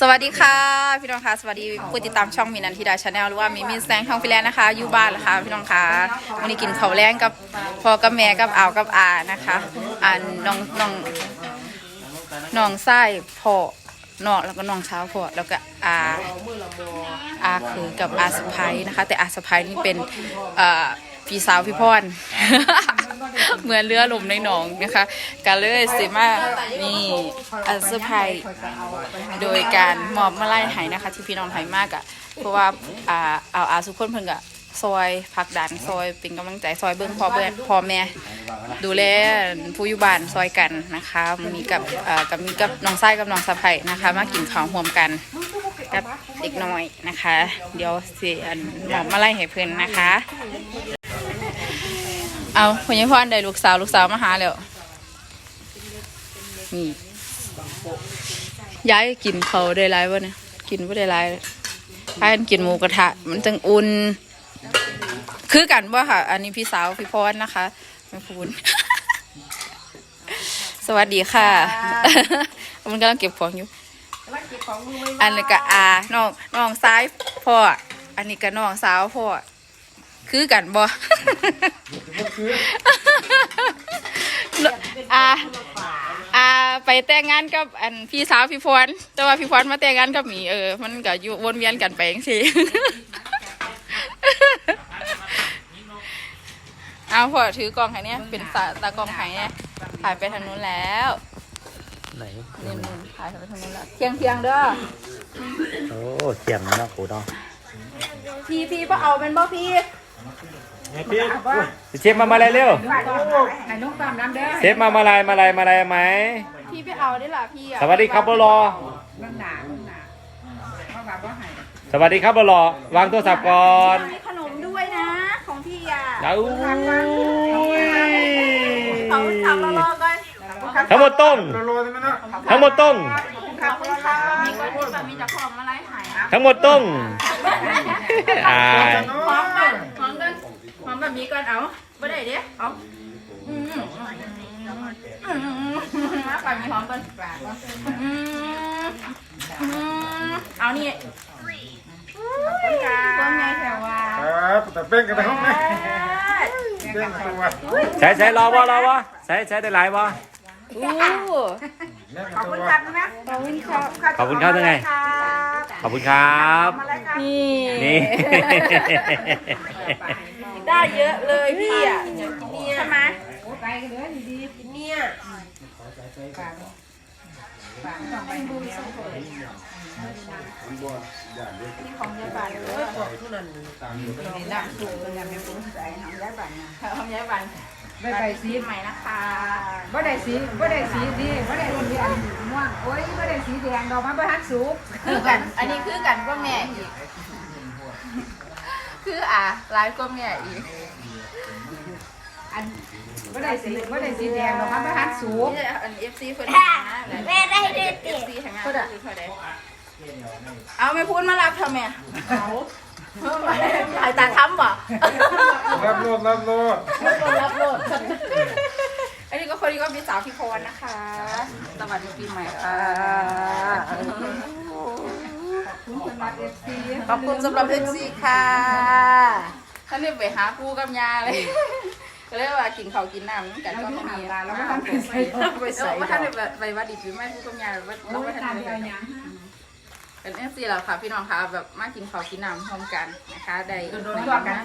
สวัสดีค่ะ พี่น้องคะสวัสดีผู้ติดตามช่องมินันทิดาชาแนลหรือว่ามิมินแซงทองฟิแลนนะคะอยู่บ้านนะคะพี่น้องคะวันนี้กินข้าวแรงกับพ่อกับแม่กับอาวกับอานะคะอ่าน้องน้องน้องไส้พ่อน้องแล้วก็น้องเช้าพ่อแล้วก็อาอาคือกับอาสะพายนะคะ แต่อาสะพายนี่เป็นเอ่อ พี่สาวพี่พร เหมือนเรือลมในหนองนะคะกันเลยสิมานี่อาสะพายโดยการมอบมาไล่ให้นะคะ ที่พี่น้องไทยมากอะ่ะเพราะว่าอ่าเอาอาสุขคนเพิ่งอะซอยพักดันซอยเป็นกำลังใจซอยเบิ้งพ่อเบิ้งพ่อแม่ดูแลผู้อยู่บ้านซอยกันนะคะมีกับอ่ากับมีกับน้องไส้กับน้องสะใภ้นะคะ มากินข้าวร่วมกันกับเด็กน้อยนะคะ เดี๋ยวเสิอันมอบมาไล่ให้เพิ่อนนะคะ เอาคุณยายพรได้ลูกสาวลูกสาวมาหาแล้วนี่ย้ายกินเขาได้ไรวะเนี่ยกินไม่ได้ไรพากันกินหมูกระทะ มันจังอุ่นคือกันว่าค่ะ อันนี้พี่สาวพี่พรนะคะแม่พูนสวัสดีค่ะ มันกำลังเก็บของอยู่อันนี้ก็อาน้องน้องซ้ายพ่ออันนี้ก็น้องสาวพ่อ คือกันบ่อาอาไปแต่งงานกับอันพี่สาวพี่พรแต่ว่าพี่พรมาแต่งงานกับหมีเออ มันก็อยู่วนเวียนกันไปจังซี่เอาพอถือกล้องให้เนี่ยเป็นตาตากล้องให้เนี่ยถ่ายไปทางนู้นแล้วไหนนี่นู่นถ่ายไปทางนู้นแล้วเทียงเทียงๆเด้อโอ้เขียงนะกูเนาะพี่พี่บ่เอาเป็นบ่พี่ เชฟมามาอะไรเร็วให้น้องตามน้ำเด้อเชฟมามาอะไรมาอะไรมาอะไรไหมพี่ไปเอาได้ล่ะพี่อะสวัสดีครับบลอเรื่องหนาเรื่องหนาเพราะว่าว่าให้สวัสดีครับบลอวางโทรศัพท์ก่อนมีขนมด้วยนะ ของพี่อะเอาอุ้ยเขาทำรอๆกันทั้งหมดต้งทั้งหมดต้งขอบคุณค่ะมีคนที่แบบมีเจ้าของมาไล่หายนะทั้งหมดต้งอา พร้อมแบบนี้ก่อนเอาไม่ได้เด้เอาอืมอืมมาฝั่งนี้พร้อมกันอืมอืมเอานี่ขอบคุณค่ะว่าไงแถวว่าครับแต่เป้งกันในห้องนี้เป้งตัวใช้ใช้รอวะรอวะใช้ใช้ได้หลายวะอู้เล่นขอบตัคุณวครับนะขอบคุณค่ะขอบคุณครับยังไงขอบคุณครับ นี่นี่ ได้เยอะเลยพี่อะใช่ไหมไปกันเลยดีๆเนี่ยฝากฝากต้องไปดูสักคนนี่ของยายบันเลยนี่น้ำสูงกันไม่รู้ใจน้ำย้ายบ้านนะของยายบันใบใบสีใหม่นะคะบ่ได้สีบ่ได้สีดีบ่ได้สีอันม่วงโอ้ยบ่ได้สีแดงดอกมันบ่ทันสุกคือกัน อันนี้คือกันก็แม่อีก คืออะไลฟ์ก็แม่อีกอันบ่ได้สีบ่ได้สีแดงดอกมันบ่ทันสุกนี่อันเอฟซีเพิ่นมาแม่ได้เด็ดเอฟซีทางงานคือเท่าใดเอาไม่พูดมารับทำไมเอาถ่ายตาทำบ่รับโลดรับโลดรับโหลดอันนี้ก็คนนี้ก็มีสาวพี่พรนะคะ สวัสดีปีใหม่ค่ะ คุณสำหรับ FC ขอบคุณสำหรับเอฟซีค่ะท่านนี่ไปหาปูกับยาเลยก็เลยว่ากินข้าวกินน้ำกันก็ไม่มีแล้แล้ววก็ก็ต้ต้อองงไปไปใส่ใส่ไปใส่ว่าท่านไปไปวัดดิบหรือไม่ปูกับยาว่าโอ้เรายไม่ทัตานมไปไปเอาหยังเป็นเอฟซีแล้วค่ะพี่น้องค่ะแบบมากินข้าวกินน้ำพร้อมกันนะคะได้โดนๆกัน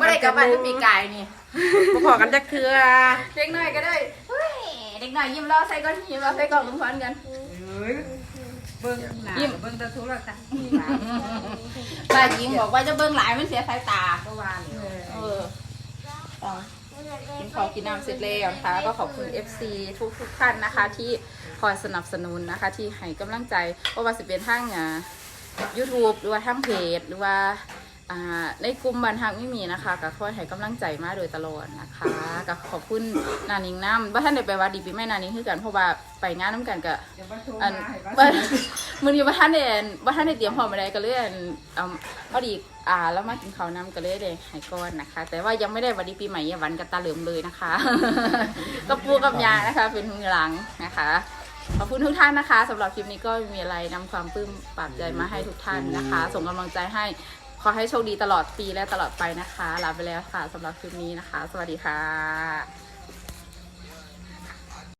ไม่ได้กลับบ้านที่ปีกายนี่พอกันจักเทื่อเด็กน้อยก็ได้เฮ้ยเด็กน้อยยิ้มรอใส่ก้อนยิ้มรอใส่กล่องลุงพรกันเฮ้ย เบิ่งหน้าเบิ่งแตะทุรศัพท์ป้าหญิงบอกว่าจะเบิ่งหลายมันเสียสายตาก็ว่าเลยเออต่อกินข้าวกินน้ำเสร็จแล้วนะคะก็ขอบคุณ FC ทุกทุกๆท่านนะคะ ที่คอยสนับสนุนนะคะ ที่ให้กำลังใจเพราะว่าสิเป็นทั้งอ่า YouTube หรือว่าทั้งเพจหรือว่าอ่า ในกลุ่มบันทักไม่มีนะคะก็คอยให้กำลังใจมาโดยตลอดนะคะก็ขอบคุณนานิงน้ำว่าท่านได้ไปวัดดีปีแม่นานิงคือกันเพราะว่าไปงานน้ำกันกับเดี๋ยวมาโทรอันมาให้ว่าว่ามือนี้ว่าท่านเด่นว่าท่านได้เตรียมพร้อมอะไรก็เลยอันเอาพอดีอ่าแล้วมากินข้าวน้ำก็เลยได้หายก้อนนะคะ แต่ว่ายังไม่ได้หวันดีปีใหม่ยังหวันกับตาเหลิมเลยนะคะกับปูกับยานะคะเป็นมือหลังนะคะขอบคุณทุกท่านนะคะสำหรับคลิปนี้ก็มีอะไรนำความปลื้มปรับใจมาให้ทุกท่านนะคะ ส่งกำลังใจให้ ขอให้โชคดีตลอดปีและตลอดไปนะคะลาไปแล้วค่ะสำหรับคลิปนี้นะคะ สวัสดีค่ะ